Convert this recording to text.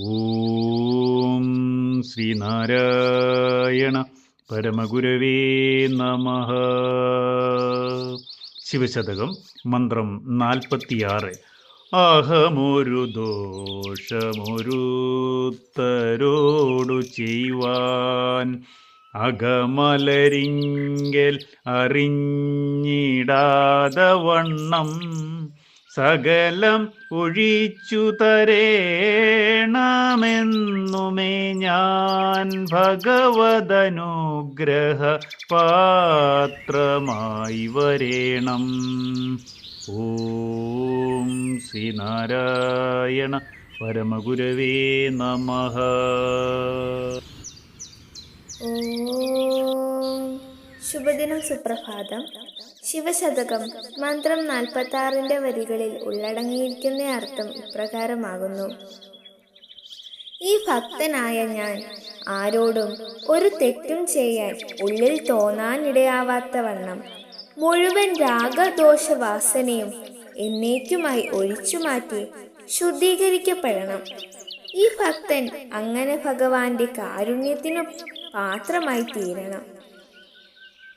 ഓം ശ്രീനാരായണ പരമഗുരവേ നമ. ശിവശതകം മന്ത്രം നാൽപ്പത്തിയാറ്. അഹമൊരു ദോഷമൊരുത്തരോടു ചെയ്യുവാൻ അകമലരിങ്കൽ അറിഞ്ഞിടാതെ വണ്ണം സകലം ഒഴിച്ചു തരേണമെന്നുമേ ഞാൻ ഭഗവതനുഗ്രഹ പാത്രമായി വരേണം. ഓം ശ്രീനാരായണ പരമഗുരവേ നമ. ശുഭദിനം സുപ്രഭാതം. ശിവശതകം മന്ത്രം നാൽപ്പത്തി ആറിന്റെ വരികളിൽ ഉള്ളടങ്ങിയിരിക്കുന്ന അർത്ഥം ഇപ്രകാരമാകുന്നു. ഈ ഭക്തനായ ഞാൻ ആരോടും ഒരു തെറ്റും ചെയ്യാൻ ഉള്ളിൽ തോന്നാനിടയാവാത്ത വണ്ണം മുഴുവൻ രാഗദോഷവാസനയും എന്നേക്കുമായി ഒഴിച്ചു മാറ്റി ശുദ്ധീകരിക്കപ്പെടണം. ഈ ഭക്തൻ അങ്ങനെ ഭഗവാന്റെ കാരുണ്യത്തിനു പാത്രമായി തീരണം.